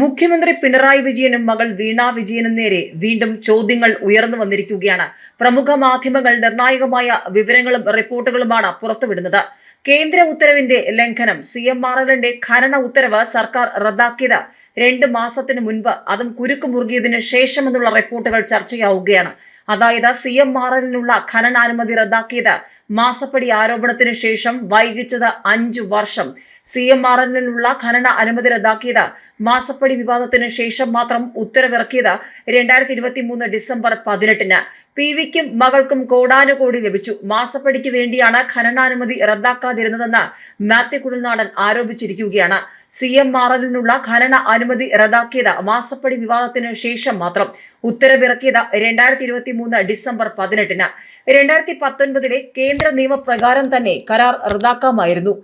മുഖ്യമന്ത്രി പിണറായി വിജയനും മകൾ വീണ വിജയനും നേരെ വീണ്ടും ചോദ്യങ്ങൾ ഉയർന്നു വന്നിരിക്കുകയാണ്. പ്രമുഖ മാധ്യമങ്ങൾ നിർണായകമായ വിവരങ്ങളും റിപ്പോർട്ടുകളുമാണ് പുറത്തുവിടുന്നത്. കേന്ദ്ര ഉത്തരവിന്റെ ലംഘനം സി എം ആർ എല്ലിന്റെ ഖനന ഉത്തരവ് സർക്കാർ റദ്ദാക്കിയത് രണ്ട് മാസത്തിനു മുൻപ്. അതും കുരുക്ക് മുറുകിയതിന് ശേഷമെന്നുള്ള റിപ്പോർട്ടുകൾ ചർച്ചയാവുകയാണ്. അതായത് സി എം ആർ എല്ലിനുള്ള ഖനനാനുമതി റദ്ദാക്കിയത് മാസപ്പടി ആരോപണത്തിന് ശേഷം വൈകിച്ചത് അഞ്ചു വർഷം. സി എം ആർ എന്നിലുള്ള ഖനന അനുമതി റദ്ദാക്കിയത്. മാസപ്പടി വിവാദത്തിന് ശേഷം മാത്രം ഉത്തരവിറക്കിയത് രണ്ടായിരത്തി ഇരുപത്തി മൂന്ന് ഡിസംബർ പതിനെട്ടിന്. പി വിക്കും മകൾക്കും കോടാനുകോടി ലഭിച്ചു. മാസപ്പടിക്ക് വേണ്ടിയാണ് ഖനനാനുമതി റദ്ദാക്കാതിരുന്നതെന്ന് മാത്യു കുഴൽനാടൻ ആരോപിച്ചിരിക്കുകയാണ്. സി എം ആർ എല്ലിനുള്ള ഖനന അനുമതി റദ്ദാക്കിയത് മാസപ്പടി വിവാദത്തിന് ശേഷം മാത്രം ഉത്തരവിറക്കിയത് രണ്ടായിരത്തി ഇരുപത്തി മൂന്ന് ഡിസംബർ പതിനെട്ടിന്. രണ്ടായിരത്തി പത്തൊൻപതിലെ കേന്ദ്ര നിയമപ്രകാരം തന്നെ കരാർ റദ്ദാക്കാമായിരുന്നു.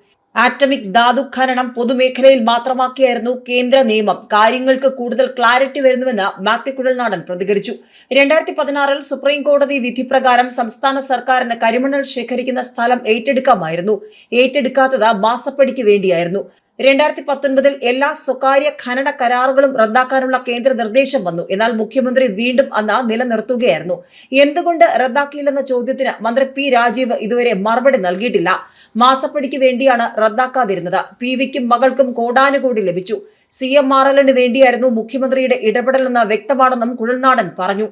ആറ്റമിക് ധാതു ഖനനം പൊതുമേഖലയിൽ മാത്രമാക്കിയായിരുന്നു കേന്ദ്ര നിയമം. കാര്യങ്ങൾക്ക് കൂടുതൽ ക്ലാരിറ്റി വരുന്നുവെന്ന് മാത്യു കുഴൽനാടൻ പ്രതികരിച്ചു. രണ്ടായിരത്തി പതിനാറിൽ സുപ്രീം കോടതി വിധി പ്രകാരം സംസ്ഥാന സർക്കാരിന് കരിമണൽ ശേഖരിക്കുന്ന സ്ഥലം ഏറ്റെടുക്കാമായിരുന്നു. ഏറ്റെടുക്കാത്തത് മാസപ്പടിക്ക് വേണ്ടിയായിരുന്നു. രണ്ടായിരത്തി പത്തൊൻപതിൽ എല്ലാ സ്വകാര്യ ഖനന കരാറുകളും റദ്ദാക്കാനുള്ള കേന്ദ്ര നിർദ്ദേശം വന്നു. എന്നാൽ മുഖ്യമന്ത്രി വീണ്ടും അന്ന് നിലനിർത്തുകയായിരുന്നു. എന്തുകൊണ്ട് റദ്ദാക്കിയില്ലെന്ന ചോദ്യത്തിന് മന്ത്രി പി രാജീവ് ഇതുവരെ മറുപടി നൽകിയിട്ടില്ല. മാസപ്പടിക്ക് വേണ്ടിയാണ് റദ്ദാക്കാതിരുന്നത്. പി വിക്കും മകൾക്കും കോടാനുകൂടി ലഭിച്ചു. സി എം ആർ എല്ലിന് വേണ്ടിയായിരുന്നു മുഖ്യമന്ത്രിയുടെ ഇടപെടലെന്ന് വ്യക്തമാണെന്നും കുഴൽനാടൻ പറഞ്ഞു.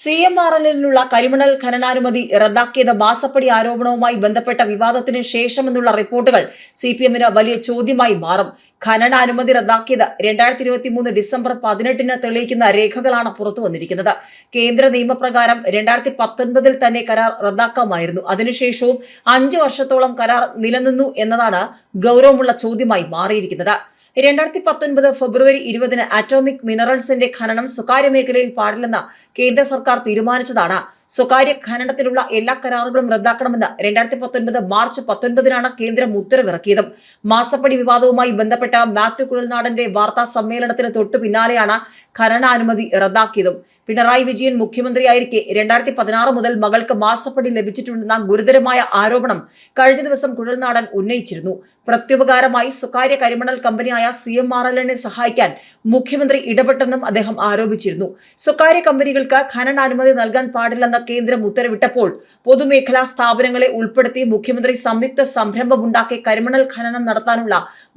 സി എം ആർ എല്ലിനുള്ള കരിമണൽ ഖനനാനുമതി റദ്ദാക്കിയത് മാസപ്പടി ആരോപണവുമായി ബന്ധപ്പെട്ട വിവാദത്തിന് ശേഷമെന്നുള്ള റിപ്പോർട്ടുകൾ സി പി എമ്മിന് വലിയ ചോദ്യമായി മാറും. ഖനനാനുമതി റദ്ദാക്കിയത് രണ്ടായിരത്തി ഇരുപത്തി മൂന്ന് ഡിസംബർ പതിനെട്ടിന് തെളിയിക്കുന്ന രേഖകളാണ് പുറത്തു വന്നിരിക്കുന്നത് കേന്ദ്ര നിയമപ്രകാരം രണ്ടായിരത്തി പത്തൊൻപതിൽ തന്നെ കരാർ റദ്ദാക്കാമായിരുന്നു. അതിനുശേഷവും അഞ്ചു വർഷത്തോളം കരാർ നിലനിന്നു എന്നതാണ് ഗൗരവമുള്ള ചോദ്യമായി മാറിയിരിക്കുന്നത്. രണ്ടായിരത്തി പത്തൊൻപത് ഫെബ്രുവരി ഇരുപതിന് അറ്റോമിക് മിനറൽസിന്റെ ഖനനം സ്വകാര്യ മേഖലയിൽ പാടില്ലെന്ന് കേന്ദ്ര സർക്കാർ തീരുമാനിച്ചതാണ്. സ്വകാര്യ ഖനനത്തിലുള്ള എല്ലാ കരാറുകളും റദ്ദാക്കണമെന്ന് രണ്ടായിരത്തി പത്തൊൻപത് മാർച്ച് പത്തൊൻപതിനാണ് കേന്ദ്രം ഉത്തരവിറക്കിയത്. മാസപ്പടി വിവാദവുമായി ബന്ധപ്പെട്ട മാത്യു കുഴൽനാടന്റെ വാർത്താ സമ്മേളനത്തിന് തൊട്ടു പിന്നാലെയാണ് ഖനനാനുമതി റദ്ദാക്കിയതും. പിണറായി വിജയൻ മുഖ്യമന്ത്രിയായിരിക്കെ രണ്ടായിരത്തി പതിനാറ് മുതൽ മകൾക്ക് മാസപ്പടി ലഭിച്ചിട്ടുണ്ടെന്ന ഗുരുതരമായ ആരോപണം കഴിഞ്ഞ ദിവസം കുഴൽനാടൻ ഉന്നയിച്ചിരുന്നു. പ്രത്യുപകാരമായി സ്വകാര്യ കരിമണൽ കമ്പനിയായ സി എം ആർ എല്ലിനെ സഹായിക്കാൻ മുഖ്യമന്ത്രി ഇടപെട്ടെന്നും അദ്ദേഹം ആരോപിച്ചിരുന്നു. സ്വകാര്യ കമ്പനികൾക്ക് ഖനനാനുമതി നൽകാൻ പാടില്ലെന്ന കേന്ദ്രം ഉത്തരവിട്ടപ്പോൾ പൊതുമേഖലാ സ്ഥാപനങ്ങളെ ഉൾപ്പെടുത്തി മുഖ്യമന്ത്രി സംയുക്ത സംരംഭമുണ്ടാക്കി കരിമണൽ ഖനനം നടത്താനുള്ള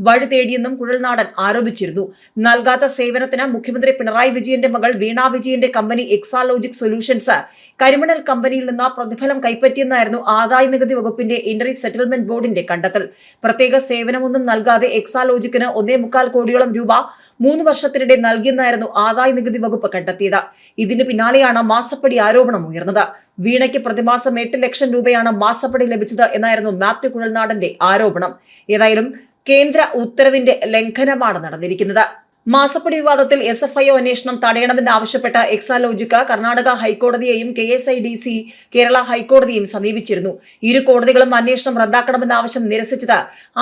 വഴി തേടിയെന്നും കുഴൽനാടൻ ആരോപിച്ചിരുന്നു. നൽകാത്ത സേവനത്തിന് മുഖ്യമന്ത്രി പിണറായി വിജയന്റെ മകൾ വീണ വിജയന്റെ കമ്പനി എക്സാലോജിക് സൊല്യൂഷൻസ് കരിമണൽ കമ്പനിയിൽ നിന്ന് പ്രതിഫലം കൈപ്പറ്റിയെന്നായിരുന്നു ആദായ നികുതി വകുപ്പിന്റെ ഇന്ററി സെറ്റിൽമെന്റ് ബോർഡിന്റെ കണ്ടെത്തൽ. പ്രത്യേക സേവനമൊന്നും നൽകാതെ എക്സാലോജിക്കിന് ഒന്നേ മുക്കാൽ കോടിയോളം രൂപ മൂന്ന് വർഷത്തിനിടെ നൽകിയെന്നായിരുന്നു ആദായ നികുതി വകുപ്പ് കണ്ടെത്തിയത്. ഇതിന് പിന്നാലെയാണ് മാസപ്പടി ആരോപണം ഉയർന്നത് വീണയ്ക്ക് പ്രതിമാസം എട്ട് ലക്ഷം രൂപയാണ് മാസപ്പടി ലഭിച്ചത് എന്നായിരുന്നു മാത്യു കുഴൽനാടന്റെ ആരോപണം. ഏതായാലും കേന്ദ്ര ഉത്തരവിന്റെ ലംഘനമാണ് നടന്നിരിക്കുന്നത്. മാസപ്പടി വിവാദത്തിൽ എസ് എഫ് ഐ ഒ അന്വേഷണം തടയണമെന്ന് ആവശ്യപ്പെട്ട എക്സാലോജിക്ക Karnataka ഹൈക്കോടതിയെയും K S I D C Kerala ഹൈക്കോടതിയും സമീപിച്ചിരുന്നു. ഇരു കോടതികളും അന്വേഷണം റദ്ദാക്കണമെന്ന ആവശ്യം നിരസിച്ചത്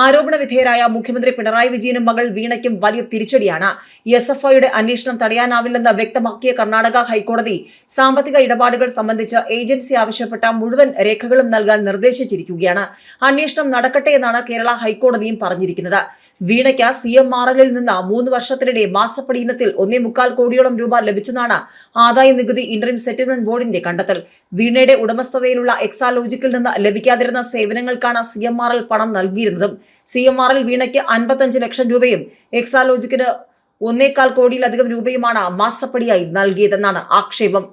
ആരോപണ വിധേയരായ മുഖ്യമന്ത്രി പിണറായി വിജയനും മകൾ വീണയ്ക്കും വലിയ തിരിച്ചടിയാണ്. എസ് എഫ് ഐയുടെ അന്വേഷണം തടയാനാവില്ലെന്ന് വ്യക്തമാക്കിയ കർണാടക ഹൈക്കോടതി സാമ്പത്തിക ഇടപാടുകൾ സംബന്ധിച്ച് ഏജൻസി ആവശ്യപ്പെട്ട മുഴുവൻ രേഖകളും നൽകാൻ നിർദ്ദേശിച്ചിരിക്കുകയാണ്. അന്വേഷണം നടക്കട്ടെ എന്നാണ് കേരള ഹൈക്കോടതിയും പറഞ്ഞിരിക്കുന്നത്. വീണയ്ക്ക് സി എം ആർ എല്ലിൽ നിന്ന് മൂന്ന് വർഷത്തിനിടെ മാസപ്പടി ഇനത്തിൽ ഒന്നേ മുക്കാൽ കോടിയോളം രൂപ ലഭിച്ചെന്നാണ് ആദായ നികുതി ഇന്ററിം സെറ്റിൽമെന്റ് ബോർഡിന്റെ കണ്ടെത്തൽ. വീണയുടെ ഉടമസ്ഥതയിലുള്ള എക്സാലോജിക്കിൽ നിന്ന് ലഭിക്കാതിരുന്ന സേവനങ്ങൾക്കാണ് സി എം ആർ എൽ പണം നൽകിയിരുന്നതും. സി എം ആർ എൽ വീണയ്ക്ക് അൻപത്തഞ്ച് ലക്ഷം രൂപയും എക്സാലോജിക്കിന് ഒന്നേകാൽ കോടിയിലധികം രൂപയുമാണ് മാസപ്പടിയായി നൽകിയതെന്നാണ് ആക്ഷേപം.